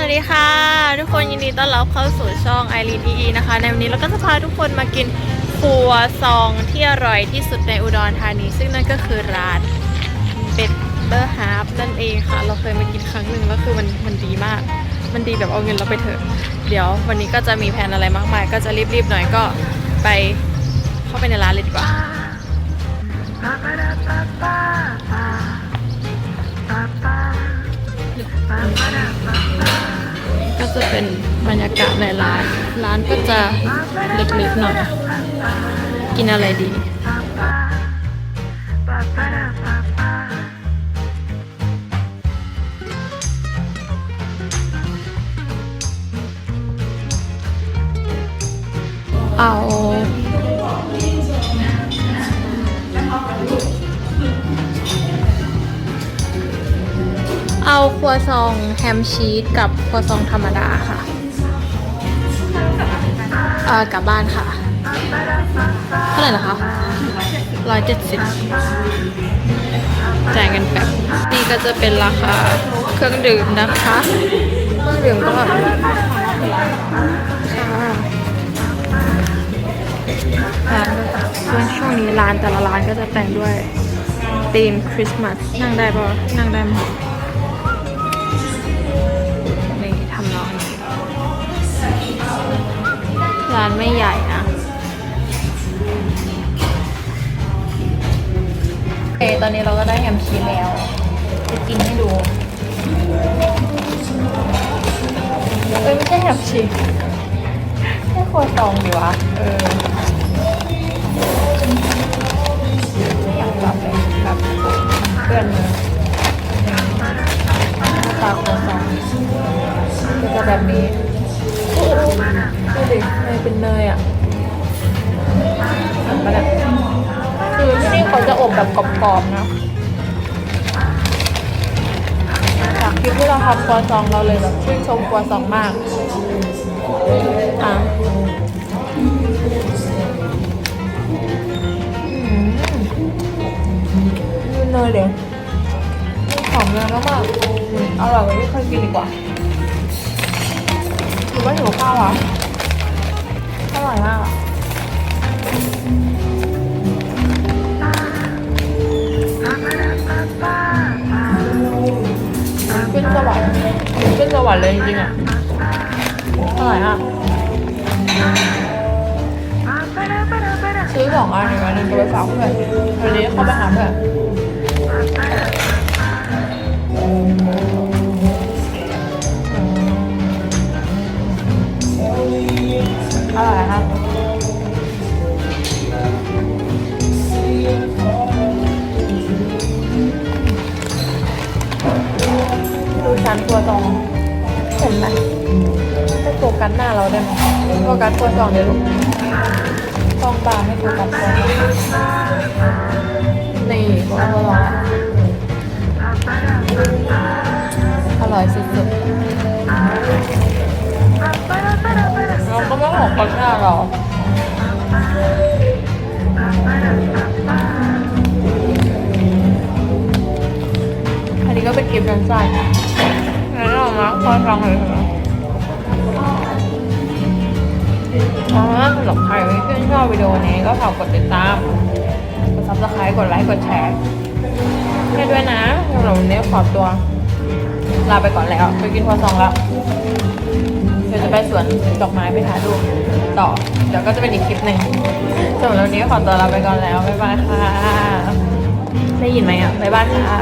สวัสดีค่ะ ทุกคนยินดีต้อนรับเข้าสู่ช่องไอรีนอีนะคะ ในวันนี้เราก็จะพาทุกคนมากินครัวซองที่อร่อยที่สุดในอุดรธานี ซึ่งนั่นก็คือร้านเป็ดเตอร์ฮาร์ฟนั่นเองค่ะ เราเคยมากินครั้งหนึ่งแล้วคือมันมันดีมาก มันดีแบบเอาเงินเราไปเถอะ เดี๋ยววันนี้ก็จะมีแผนอะไรมากมาย ก็จะรีบๆหน่อยก็ไปเข้าไปในร้านเลยดีกว่า จะเป็นบรรยากาศในร้าน ร้านก็จะเล็กๆหน่อย กินอะไรดีเอา เอาครัวซองแฮมชีสกับครัวซองธรรมดาค่ะเออกลับบ้านค่ะ เท่าไหร่นะคะร้อยเจ็ดสิบจ่ายเงินแบบนี่ก็จะเป็นราคาเครื่องดื่มนะคะ เครื่องดื่มก็ร้านก็ช่วงนี้ร้านแต่ละร้านก็จะแต่งด้วยธีมคริสต์มาสนั่งได้ปะนั่งได้ไหม อเคตอนนี้เราก็ได้แฮมชีสแล้ว จะกินให้ดูเอ้ยไม่ใช่แฮมชีสแค่ครัวซองดีวะ เออไม่อยากกลับเลยแบบเพื่อนเลยหน้าตาครัวซองก็จะแบบนี้ดูดิเนยเป็นเนยอะ บแบบกรอบๆนะจากคลิปที่เราทำครัวซองเราเลยแบบชื่นชมครัวซองมากอะอืมดูเนยเดี๋ยวหอมเนยมากๆอืมอร่อยกว่าที่เคยกินดีกว่าหรือว่าหิวข้าวอะอร่อยมาก วรรค์เลยจริงๆอะอร่อยอะซื้อสองอันอีกอันหนึงไปฝากเพื่อนวันนี้เข้าไปหาเพื่อนอร่อยครับดูชั้นตัวตรง เห็นไหมให้โฟกัสหน้าเราได้ไหมโฟกัสตัวตองเดี๋ยวลูกตองตาให้โฟกัสตัวนี่โฟกัสตัวตองอร่อยสุดๆเราก็ไม่หกคนหน้าเรา คอยฟังเลยเหรออ๋อสำหรับใครที่ชื่นชอบวิดีโอนี้ก็ฝากกดติดตาม กดซับสไครต์กดไลค์ กดแชร์ให้ด้วยนะสำหรับวันนี้ขอตัว ลาไปก่อนแล้ว ไปกินพอซองแล้ว เดี๋ยวจะไปสวนดอกไม้ไปถ่ายรูปต่อ เดี๋ยวก็จะเป็นอีกคลิปหนึ่งสำหรับวันนี้ขอตัวลาไปก่อนแล้ว บ๊ายบายค่ะ ได้ยินไหมอะ บ๊ายบายค่ะ